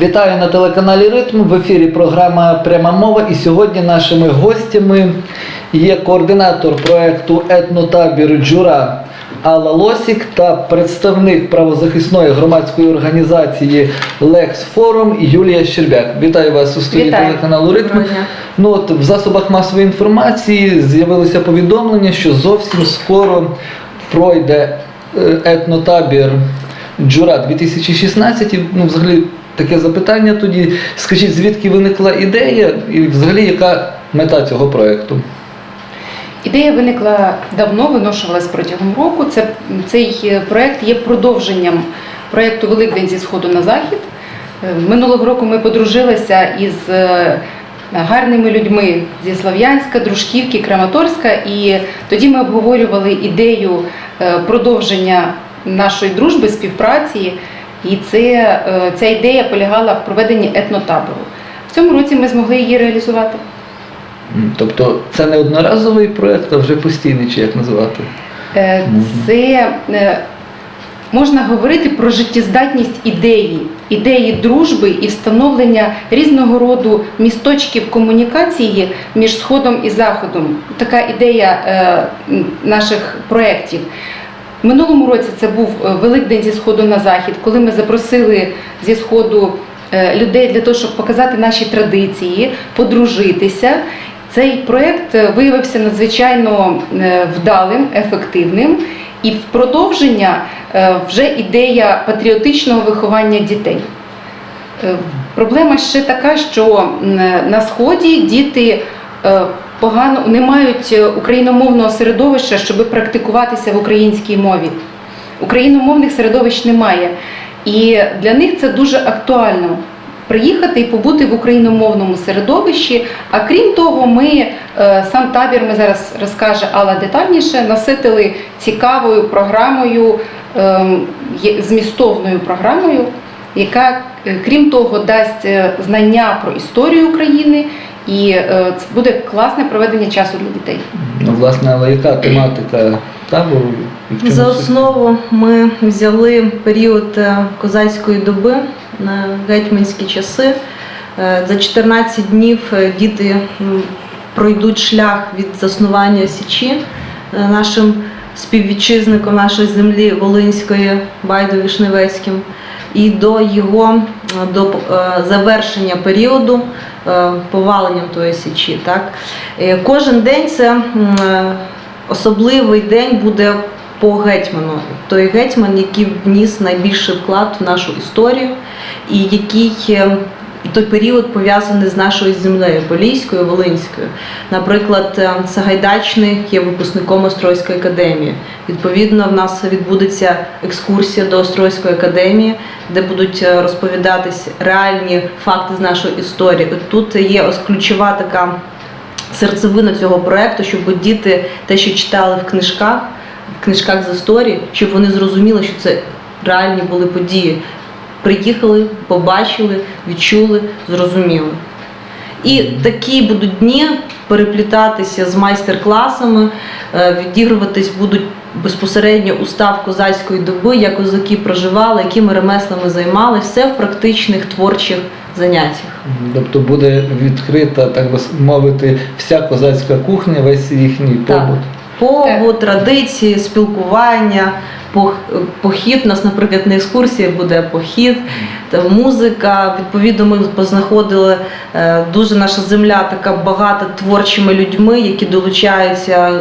Вітаю на телеканалі Ритм. В ефірі програма Пряма мова. І сьогодні нашими гостями є координатор проекту Етнотабір Джура Алла Лосік та представник правозахисної громадської організації Лекс Форум Юлія Щербяк. Вітаю вас у студії Вітаю. телеканалу Ритм. Ну от в засобах масової інформації з'явилося повідомлення, що зовсім скоро пройде е, етнотабір Джура 2016. І, ну, взагалі, таке запитання тоді. Скажіть, звідки виникла ідея і взагалі яка мета цього проєкту? Ідея виникла давно, виношувалась протягом року. Це, цей е, проект є продовженням проєкту Великдень зі Сходу на Захід. Е, Минулого року ми подружилися із е, гарними людьми зі Слов'янська, Дружківки, Краматорська, і тоді ми обговорювали ідею продовження нашої дружби, співпраці. І це, е, ця ідея полягала в проведенні етнотабору. В цьому році ми змогли її реалізувати. Тобто це не одноразовий проєкт, а вже постійний, чи як називати? Е, Це е, можна говорити про життєздатність ідеї, ідеї дружби і встановлення різного роду місточків комунікації між Сходом і Заходом. Така ідея наших проєктів. Минулому році це був е, Великдень зі Сходу на Захід, коли ми запросили зі Сходу е, людей для того, щоб показати наші традиції, подружитися. Цей проєкт е, виявився надзвичайно вдалим, ефективним. І в продовження вже ідея патріотичного виховання дітей. Проблема ще така, що на сході діти погано не мають е, україномовного середовища, щоб практикуватися в українській мові. Україномовних середовищ немає. І для них це дуже актуально приїхати і побути в україномовному середовищі. А крім того, ми е, сам табір, ми зараз розкаже Алла детальніше, наситили цікавою програмою, ем, змістовною програмою, яка, е, крім того, дасть знання про історію України, і е, це буде класне проведення часу для дітей. Ну, власне, але яка тематика табору? І в чому За суть? основу ми взяли період е, козацької доби на гетьманські часи. Е, За 14 днів е, діти м, пройдуть шлях від заснування Січі е, нашим співвітчизником нашої землі Волинської Байдо Вишневецьким і до його до е, завершення періоду е, поваленням тої січі. Так? Е, Кожен день це е, особливий день буде по гетьману. Той гетьман, який вніс найбільший вклад в нашу історію, і який е, той період пов'язаний з нашою землею Поліською, Волинською. Наприклад, е, Сагайдачний є випускником Острозької академії. Відповідно, в нас відбудеться екскурсія до Острозької академії, де будуть е, розповідатись реальні факти з нашої історії. Тут є ось ключова така серцевина цього проекту, щоб діти те, що читали в книжках, в книжках з історії, щоб вони зрозуміли, що це реальні були події. Приїхали, побачили, відчули, зрозуміли. І такі будуть дні переплітатися з майстер-класами, е, відігруватись будуть безпосередньо устав козацької доби, як козаки проживали, якими ремеслами займалися, все в практичних творчих заняттях. Тобто буде відкрита, так би мовити, вся козацька кухня, весь їхній Так. Побут, традиції, спілкування, похід. У нас, наприклад, на екскурсії буде похід, музика. Відповідно, ми познаходили е, дуже наша земля така багата творчими людьми, які долучаються.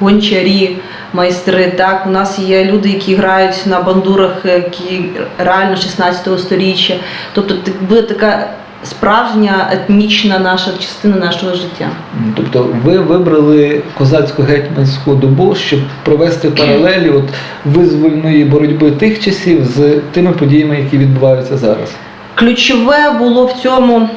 Гончарі, майстри. Так, у нас є люди, які грають на бандурах, які реально 16 сторіччя. Тобто буде така справжня етнічна наша частина нашого життя. Тобто ви вибрали козацьку гетьманську добу, щоб провести паралелі от визвольної боротьби тих часів з тими подіями, які відбуваються зараз. Ключове було в цьому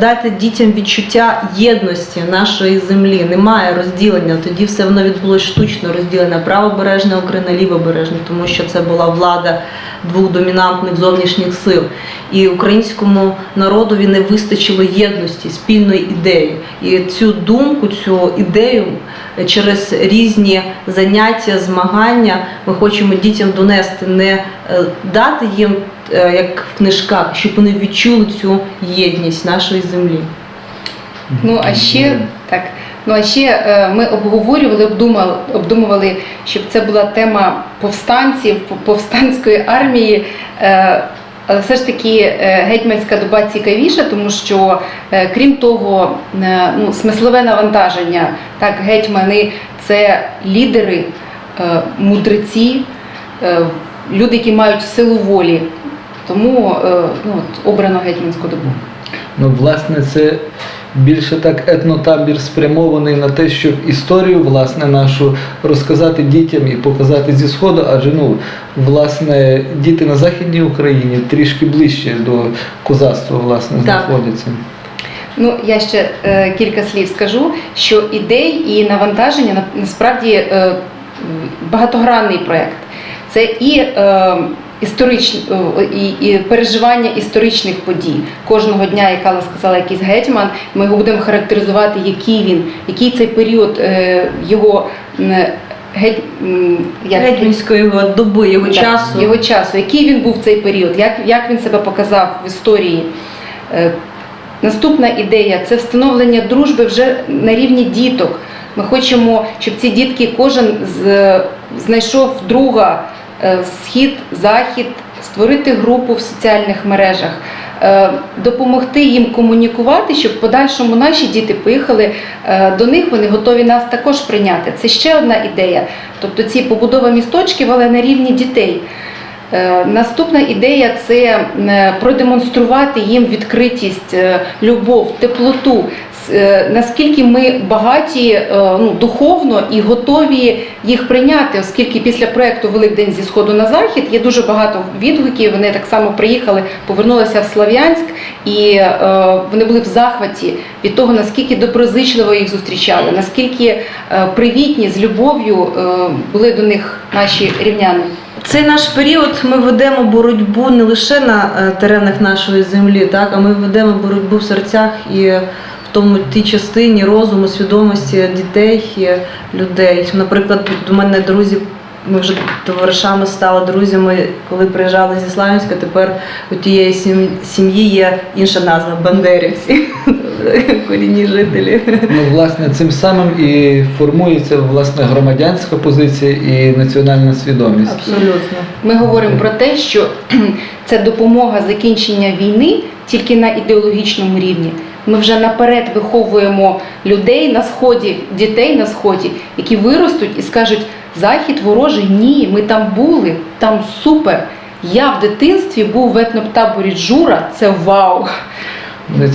дати дітям відчуття єдності нашої землі. Немає розділення. Тоді все воно відбулося штучно розділення правобережна Україна, лівобережна, тому що це була влада двох домінантних зовнішніх сил. І українському народові не вистачило єдності, спільної ідеї. І цю думку, цю ідею е, через різні заняття, змагання ми хочемо дітям донести, не е, дати їм е, як в книжках, щоб вони відчули цю єдність нашої землі. Ну а ще так. Ну а ще е, ми обговорювали, обдумали, обдумували, щоб це була тема повстанців, повстанської армії. Е, але все ж таки е, гетьманська доба цікавіша, тому що е, крім того, е, ну, смислове навантаження, так, гетьмани це лідери, е, мудреці, е, люди, які мають силу волі. Тому е, ну, от, обрано гетьманську добу. Ну, власне, це більше так етнотабір спрямований на те, щоб історію власне нашу розказати дітям і показати зі сходу, адже ну, власне, діти на Західній Україні трішки ближче до козацтва власне Так. знаходяться. Ну, я ще е, кілька слів скажу, що ідей і навантаження насправді е, багатогранний проєкт. Це і е, історичні і, і переживання історичних подій. Кожного дня, як Алла сказала, якийсь гетьман, ми його будемо характеризувати, який він, який цей період е, його геть, як- Гетьманської його доби, його Да, часу. Його часу. Який він був в цей період, як, як він себе показав в історії. Е, Наступна ідея це встановлення дружби вже на рівні діток. Ми хочемо, щоб ці дітки кожен знайшов друга схід, захід, створити групу в соціальних мережах, е, допомогти їм комунікувати, щоб в подальшому наші діти поїхали е, до них, вони готові нас також прийняти. Це ще одна ідея. Тобто ці побудова місточків, але на рівні дітей. Е, Наступна ідея це е, продемонструвати їм відкритість, е, любов, теплоту. Е, Наскільки ми багаті е, ну, духовно і готові їх прийняти, оскільки після проекту Великдень зі сходу на захід є дуже багато відгуків. Вони так само приїхали, повернулися в Слов'янськ, і е, вони були в захваті від того, наскільки доброзичливо їх зустрічали, наскільки привітні з любов'ю були до них наші рівняни. Цей наш період ми ведемо боротьбу не лише на теренах нашої землі, так, а ми ведемо боротьбу в серцях і тому тій частині розуму, свідомості дітей людей. Наприклад, до мене друзі. Ми вже товаришами стали друзями, коли приїжджали зі Славянська. Тепер у тієї сім- сім'ї є інша назва Бандерівці, корінні жителі. Ну, власне, цим самим і формується власне громадянська позиція і національна свідомість. Абсолютно. Ми говоримо про те, що це допомога закінчення війни тільки на ідеологічному рівні. Ми вже наперед виховуємо людей на сході, дітей на сході, які виростуть і скажуть: Захід ворожий, ні, ми там були, там супер. Я в дитинстві був в етнотаборі Джура, це вау.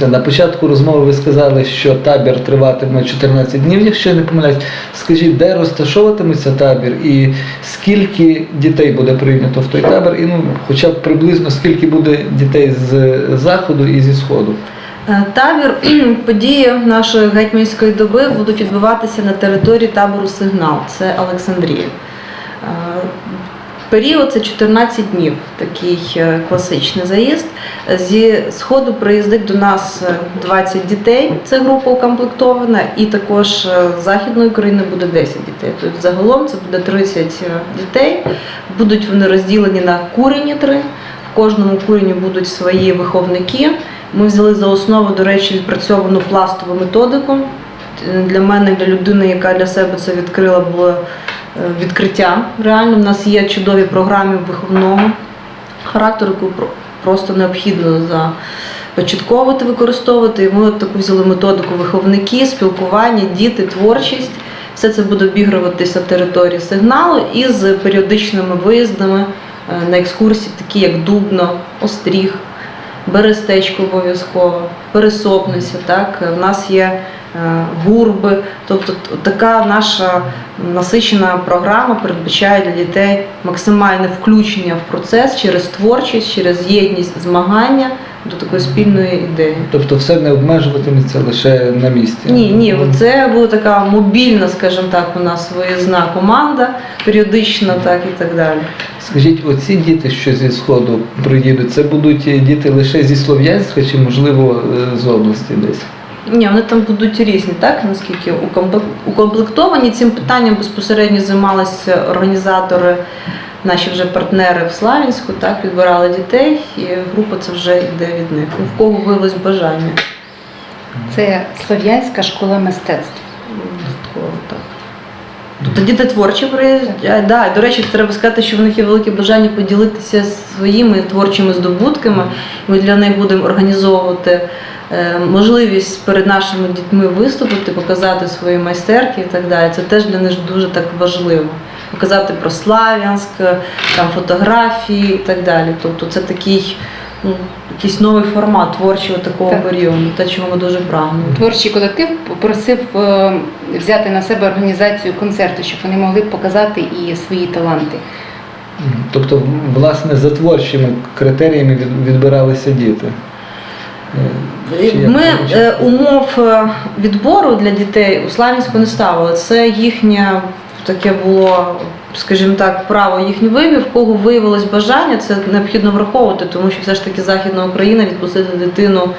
На початку розмови ви сказали, що табір триватиме 14 днів, якщо я не помиляюсь. Скажіть, де розташовуватиметься табір і скільки дітей буде прийнято в той табір, і ну, хоча б приблизно скільки буде дітей з заходу і зі сходу. Е, Табір події нашої гетьманської доби будуть відбуватися на території табору Сигнал, це Олександрія. Е, Період це 14 днів, такий е, класичний заїзд. Зі сходу приїздить до нас е, 20 дітей, це група укомплектована, і також з Західної України буде 10 дітей. Тобто загалом це буде 30 дітей. Будуть вони розділені на курені три. В кожному курені будуть свої виховники. Ми взяли за основу, до речі, відпрацьовану пластову методику. Для мене, для людини, яка для себе це відкрила, було е, відкриття. Реально, в нас є чудові програми виховного характеру, яку просто необхідно започатковувати, використовувати. І ми от таку взяли методику виховники, спілкування, діти, творчість. Все це буде обігруватися на території сигналу із періодичними виїздами на екскурсії, такі як Дубно, Остріг, Берестечко обов'язково, Пересопниця. Так? У нас є е, гурби. Тобто така наша насичена програма передбачає для дітей максимальне включення в процес через творчість, через єдність змагання до такої спільної ідеї. Тобто все не обмежуватиметься лише на місці. Ні, ні, це буде така мобільна, скажімо так, у нас виїзна команда, періодична, так і так далі. Скажіть, оці діти, що зі сходу приїдуть, це будуть діти лише зі Слов'янська чи можливо е, з області десь? Ні, вони там будуть різні, так наскільки укомплектовані. Цим питанням безпосередньо займалися організатори наші вже партнери в Славянську так підбирали дітей, і група це вже йде від них. В кого виявилось бажання. Це Слов'янська школа мистецтв. Так. Тобто діти творчі приїжджають. Да, до речі, треба сказати, що в них є велике бажання поділитися своїми творчими здобутками. Ми для них будемо організовувати е, можливість перед нашими дітьми виступити, показати свої майстерки і так далі. Це теж для них дуже так важливо. Показати про Слав'янськ, там фотографії і так далі. Тобто це такий ну, якийсь новий формат творчого такого Так. періоду, те, чого ми дуже прагнемо. Творчий колектив попросив е, взяти на себе організацію концерту, щоб вони могли показати і свої таланти. Тобто, власне, за творчими критеріями відбиралися діти. Е, Ми е, умов е, відбору для дітей у Славянську не ставили. Це їхнє таке було, скажімо так, право, їхній вибір. В кого виявилось бажання, це необхідно враховувати, тому що все ж таки Західна Україна відпустити дитину.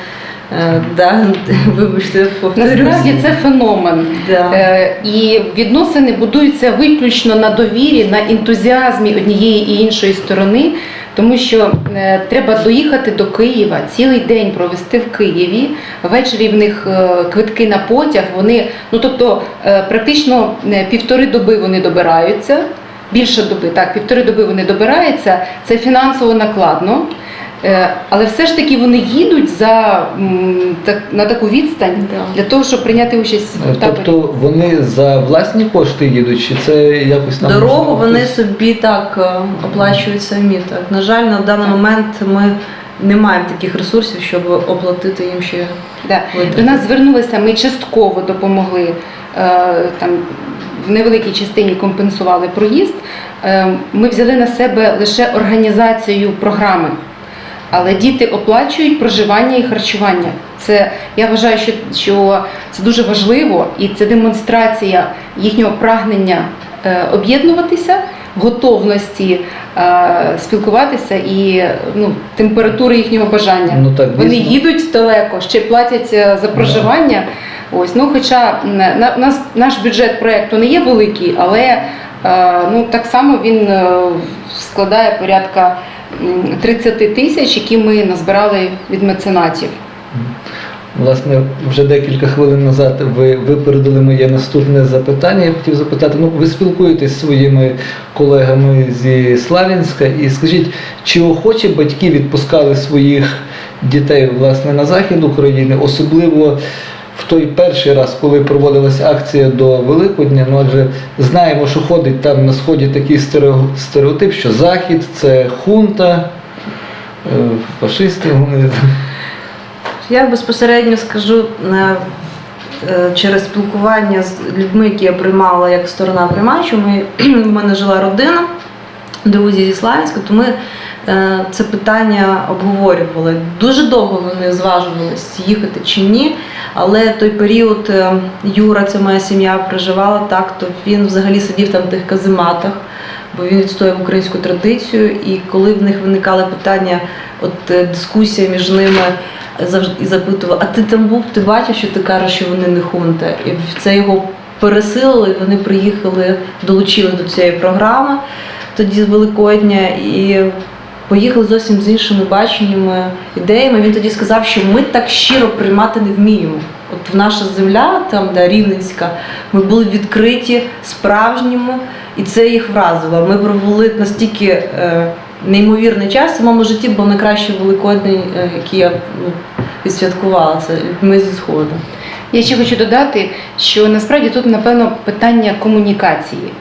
е, Да, вибачте. Насправді це феномен. Да. Е, І відносини будуються виключно на довірі, на ентузіазмі однієї і іншої сторони, тому що е, треба доїхати до Києва, цілий день провести в Києві. Ввечері в них е, квитки на потяг. Вони, ну тобто, е, практично півтори доби вони добираються. Більше доби, так, півтори доби вони добираються. Це фінансово накладно. Е, Але все ж таки вони їдуть за так, на таку відстань Да. для того, щоб прийняти участь Е, в таборі. Тобто вони за власні кошти їдуть, чи це якось нам Дорогу вони собі так е, оплачують самі. Так. На жаль, на даний момент ми не маємо таких ресурсів, щоб оплатити їм ще Да. До нас звернулися, ми частково допомогли е, там в невеликій частині компенсували проїзд. Е, Ми взяли на себе лише організацію програми. Але діти оплачують проживання і харчування. Це я вважаю, що, що це дуже важливо, і це демонстрація їхнього прагнення е, об'єднуватися, готовності е, спілкуватися і ну, температури їхнього бажання. Ну так, Вони дійсно. їдуть далеко, ще платять е, за проживання. Ось, ну, хоча на, нас, наш бюджет проєкту не є великий, але е, ну, так само він е, складає порядка 30 тисяч, які ми назбирали від меценатів. Власне, вже декілька хвилин назад ви випередили моє наступне запитання. Я хотів запитати, ну ви спілкуєтесь зі своїми колегами зі Славянська, і скажіть, чи охоче батьки відпускали своїх дітей власне на захід України, особливо в той перший раз, коли проводилася акція до Великодня, ну адже знаємо, що ходить там на сході такий стерео- стереотип, що захід це хунта, е, фашисти. Вони Я безпосередньо скажу е, е, через спілкування з людьми, які я приймала як сторона приймаюча. Ми, в мене жила родина, друзі зі Славянська, то ми це питання обговорювали. Дуже довго вони зважувалися, їхати чи ні. Але той період е, Юра, це моя сім'я, проживала так, то він взагалі сидів там в тих казематах, бо він відстоював українську традицію. І коли в них виникали питання, от е, дискусія між ними завжди запитував, а ти там був, ти бачив, що ти кажеш, що вони не хунта. І це його пересилило, і вони приїхали, долучили до цієї програми тоді з Великодня і поїхали зовсім з іншими баченнями, ідеями. Він тоді сказав, що ми так щиро приймати не вміємо. От наша земля, там де Рівненська, ми були відкриті, справжніми, і це їх вразило. Ми провели настільки е, неймовірний час в самому житті, бо найкращий великодний, е, який я ну, відсвяткувала, це ми зі сходу. Я ще хочу додати, що насправді тут, напевно, питання комунікації.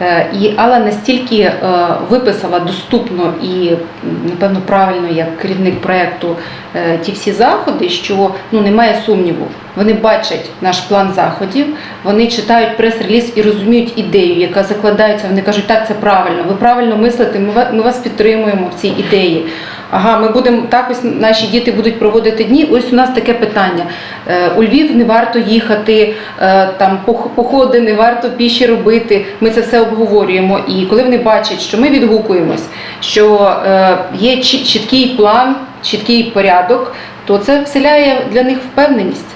Е, І Алла настільки е, виписала доступно і, напевно, правильно як керівник проєкту е, ті всі заходи, що ну, немає сумніву. Вони бачать наш план заходів, вони читають прес-реліз і розуміють ідею, яка закладається. Вони кажуть, так, це правильно, ви правильно мислите, ми вас підтримуємо в цій ідеї. Ага, ми будемо так ось наші діти будуть проводити дні. Ось у нас таке питання. Е, У Львів не варто їхати, е, там пох- походи не варто піші робити. Ми це все обговорюємо. І коли вони бачать, що ми відгукуємось, що е, є чіткий план, чіткий порядок, то це вселяє для них впевненість.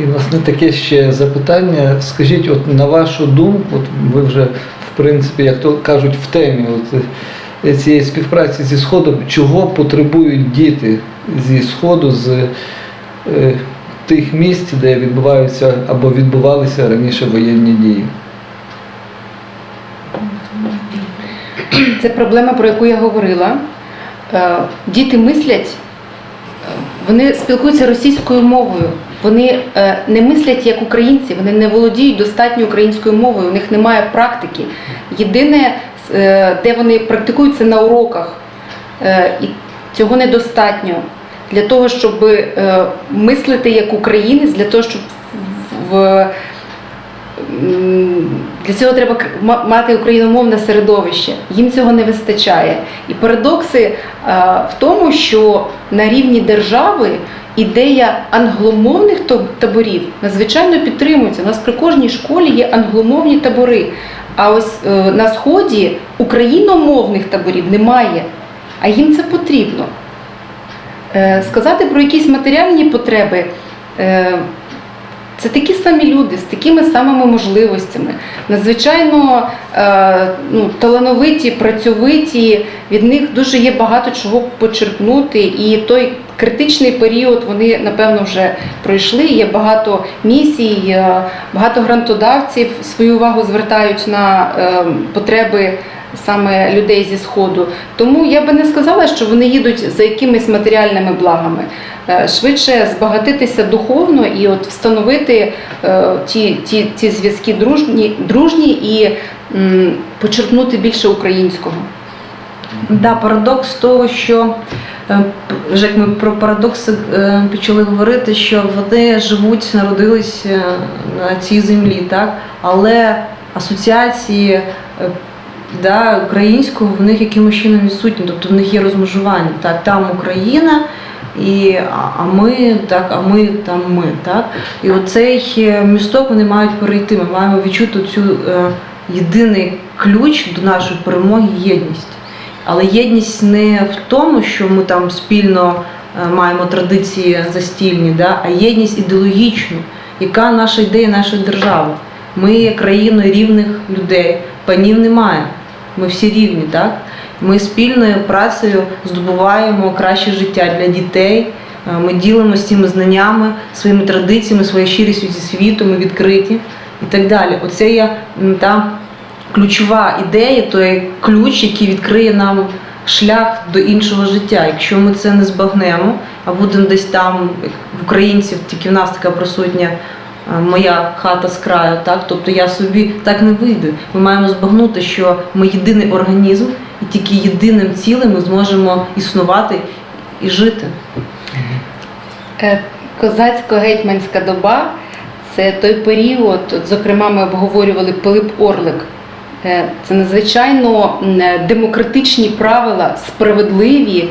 І власне таке ще запитання. Скажіть, от на вашу думку, от ви вже в принципі, як то кажуть, в темі от, цієї співпраці зі Сходом, чого потребують діти зі Сходу, з е, тих місць, де відбуваються або відбувалися раніше воєнні дії. Це проблема, про яку я говорила. Е, Діти мислять, вони спілкуються російською мовою. Вони е, не мислять як українці, вони не володіють достатньо українською мовою, у них немає практики. Єдине, де вони практикують, це на уроках. Е, І цього недостатньо для того, щоб е, мислити як українець, для того, щоб в для цього треба мати україномовне середовище. Їм цього не вистачає. І парадокси е, в тому, що на рівні держави ідея англомовних таборів надзвичайно підтримується. У нас при кожній школі є англомовні табори. А ось е, на сході україномовних таборів немає. А їм це потрібно. Е, Сказати про якісь матеріальні потреби. Це такі самі люди з такими самими можливостями, надзвичайно е, ну, талановиті, працьовиті. Від них дуже є багато чого почерпнути. І той критичний період вони напевно вже пройшли. Є багато місій, е, багато грантодавців свою увагу звертають на е, потреби. Саме людей зі сходу, тому я би не сказала, що вони їдуть за якимись матеріальними благами. Е, швидше збагатитися духовно і от встановити е, ті, ті, ті зв'язки дружні, дружні і м, почерпнути більше українського. Да, парадокс того, що е, вже як ми про парадокси е, почали говорити, що вони живуть, народились е, на цій землі, так? але асоціації е, да, українського в них якимось чином відсутні, тобто в них є розмежування. Так, там Україна, і, а- ми, так, а ми там ми. Так? І оцей е, місток вони мають перейти. Ми маємо відчути цю е, єдиний ключ до нашої перемоги єдність. Але єдність не в тому, що ми там спільно е, маємо традиції застільні, да? а єдність ідеологічну, яка наша ідея нашої держави. Ми є країною рівних людей, панів немає. Ми всі рівні, так? Ми спільною працею здобуваємо краще життя для дітей. Е, Ми ділимося цими знаннями, своїми традиціями, своєю щирістю зі світом, ми відкриті і так далі. Оце є та ключова ідея, той ключ, який відкриє нам шлях до іншого життя. Якщо ми це не збагнемо, а будемо десь там, в українців, тільки в нас така присутня моя хата з краю, так тобто я собі так не вийду. Ми маємо збагнути, що ми єдиний організм, і тільки єдиним цілим ми зможемо існувати і жити. Е, Козацько-гетьманська доба це той період, зокрема, ми обговорювали Пилип Орлик. Е, Це надзвичайно е, демократичні правила, справедливі.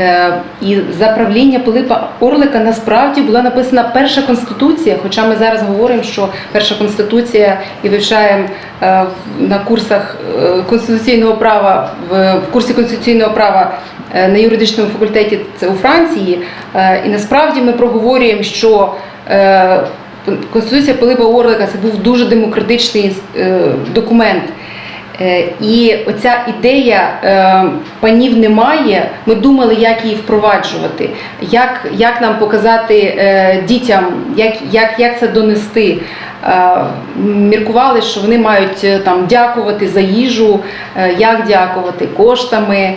Е, І за правління Пилипа Орлика насправді була написана перша конституція. Хоча ми зараз говоримо, що перша конституція і вивчаємо е, на курсах е, конституційного права в курсі конституційного права на юридичному факультеті це у Франції. І насправді ми проговорюємо, що Конституція Пилипа Орлика це був дуже демократичний документ. Е, І оця ідея е, панів немає. Ми думали, як її впроваджувати, як, як нам показати е, дітям, як, як, як це донести. Міркували, що вони мають там дякувати за їжу, як дякувати коштами.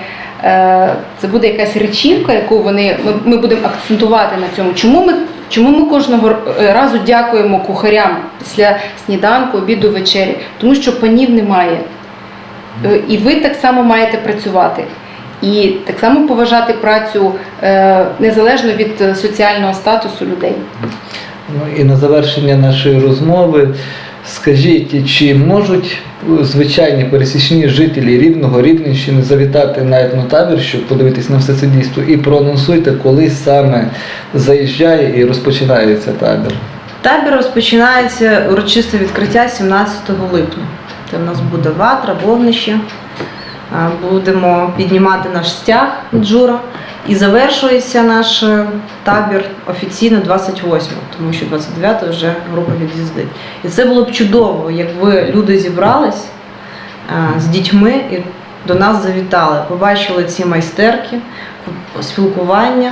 Це буде якась речівка, яку вони ми, ми будемо акцентувати на цьому. Чому ми чому ми кожного разу дякуємо кухарям після сніданку, обіду, вечері? Тому що панів немає. Е, І ви так само маєте працювати. І так само поважати працю е, незалежно від е, соціального статусу людей. Ну і на завершення нашої розмови скажіть, чи можуть звичайні пересічні жителі Рівного, Рівненщини завітати на етнотабір, щоб подивитись на все це дійство, і проанонсуйте, коли саме заїжджає і розпочинається табір. Табір розпочинається урочисте відкриття 17 липня. Це в нас буде ватра, вогнище. Будемо піднімати наш стяг джура. І завершується наш е, табір офіційно 28, тому що 29 вже група від'їздить. І це було б чудово, якби люди зібрались е, з дітьми і до нас завітали. Побачили ці майстерки, спілкування.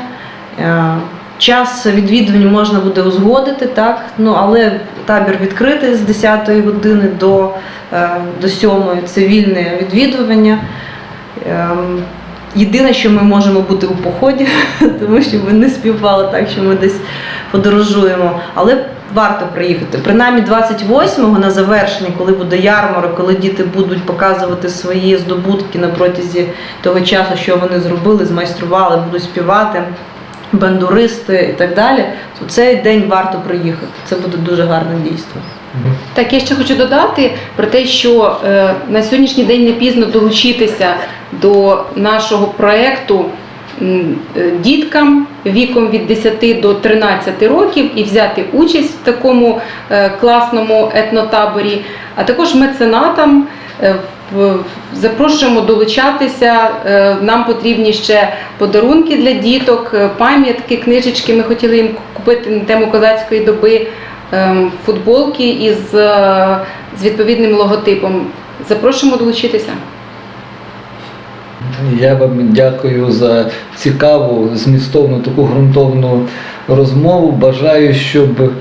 Час відвідування можна буде узгодити, так? ну, але табір відкритий з 10 години до, е, до 7 це вільне відвідування. Ем, Єдине, що ми можемо бути у поході, тому що ми не співпали так, що ми десь подорожуємо. Але варто приїхати. Принаймні 28-го на завершення, коли буде ярмарок, коли діти будуть показувати свої здобутки на протязі того часу, що вони зробили, змайстрували, будуть співати, бандуристи і так далі, то цей день варто приїхати. Це буде дуже гарне дійство. Так, я ще хочу додати про те, що е, на сьогоднішній день не пізно долучитися до нашого проекту м, е, діткам віком від 10 до 13 років і взяти участь в такому е, класному етнотаборі, а також меценатам. Е, Запрошуємо долучатися. Е, Нам потрібні ще подарунки для діток, е, пам'ятки, книжечки. Ми хотіли їм купити на тему козацької доби ем, футболки із е, з відповідним логотипом. Запрошуємо долучитися. Я вам дякую за цікаву, змістовну, таку ґрунтовну розмову. Бажаю, щоб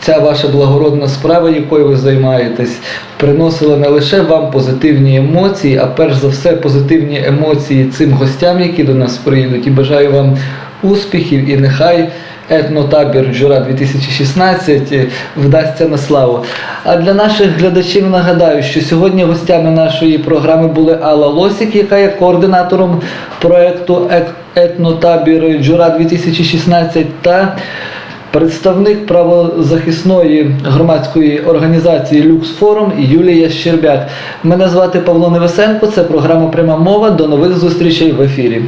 ця ваша благородна справа, якою ви займаєтесь, приносила не лише вам позитивні емоції, а перш за все позитивні емоції цим гостям, які до нас приїдуть. І бажаю вам успіхів і нехай етнотабір Джура 2016 вдасться на славу. А для наших глядачів нагадаю, що сьогодні гостями нашої програми були Алла Лосік, яка є координатором проекту Етнотабір Джура 2016 та представник правозахисної громадської організації Люксфорум Юлія Щербяк. Мене звати Павло Невесенко. Це програма Пряма мова. До нових зустрічей в ефірі.